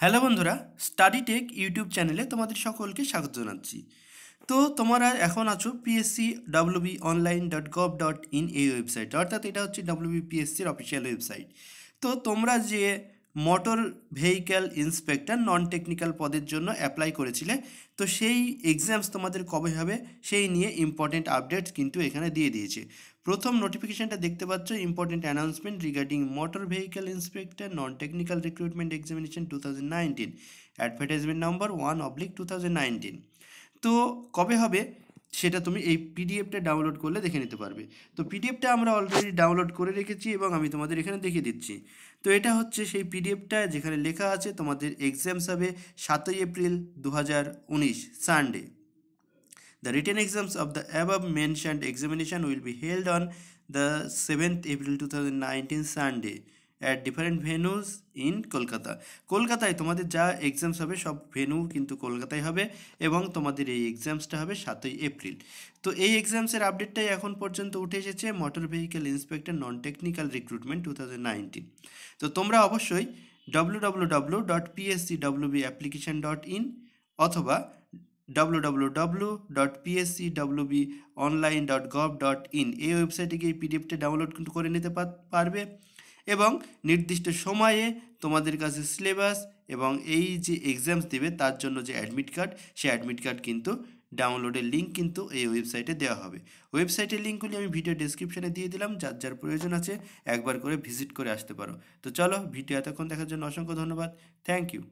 Hello বন্ধুরা study take YouTube চ্যানেলে তোমাদের সকলকে স্বাগত জানাচ্ছি। তো তোমরা এখন আছো PSC WB online dot gov dot in এই ওয়েবসাইট অর্থাৎ এটা হচ্ছে ডাব্লিউবি পিএসসির অফিসিয়াল ওয়েবসাইট তো তোমরা যে motor vehicle inspector non technical পদের জন্য অ্যাপ্লাই করেছিলে। তো সেই এক্সামস তোমাদের কবে হবে, সেই নিয়ে ইম্পর্টেন্ট আপডেটস কিন্তু এখানে দিয়ে দিয়েছে। প্রথম নোটিফিকেশানটা দেখতে পাচ্ছ important announcement regarding motor vehicle inspector non technical recruitment examination two thousand nineteen advertisement number one oblique two thousand nineteen তো কবে হবে? সেটা তুমি এই পিডিএফটা ডাউনলোড করলে দেখে নিতে পারবে। তো পিডিএফটা আমরা অলরেডি ডাউনলোড করে রেখেছি এবং আমি তোমাদের এখানে দেখিয়ে দিচ্ছি। তো এটা হচ্ছে সেই পিডিএফটা যেখানে লেখা আছে তোমাদের এক্সামস হবে সাতই এপ্রিল দু হাজার উনিশ Sunday The written exams of the above mentioned examination will be held on the 7th April 2019 Sunday at different venues in Kolkata কলকাতায় তোমাদের যা এক্সামস হবে, সব ভেনু কিন্তু কলকাতায় হবে এবং তোমাদের এই এক্সামসটা হবে সাতই এপ্রিল তো এই এক্সামসের আপডেটটাই এখন পর্যন্ত উঠে এসেছে motor vehicle inspector non technical recruitment two তো তোমরা অবশ্যই W W W dot PSC WB application dot in অথবা www.pscwbonline.gov.in এই ওয়েবসাইটে গিয়ে পিডিএফটা ডাউনলোড কিন্তু করে নিতে পার- পারবে। এবং নির্দিষ্ট সময়ে তোমাদের কাছে সিলেবাস এবং এই যে এক্সামস দেবে, তার জন্য যে অ্যাডমিট কার্ড সেই অ্যাডমিট কার্ড কিন্তু ডাউনলোডের লিঙ্ক কিন্তু এই ওয়েবসাইটে দেওয়া হবে। ওয়েবসাইটের লিঙ্কগুলি আমি ভিডিও ডিসক্রিপশানে দিয়ে দিলাম, যার যার প্রয়োজন আছে একবার করে ভিজিট করে আসতে পারো। তো চলো ভিডিও এতক্ষণ দেখার জন্য অসংখ্য ধন্যবাদ। Thank you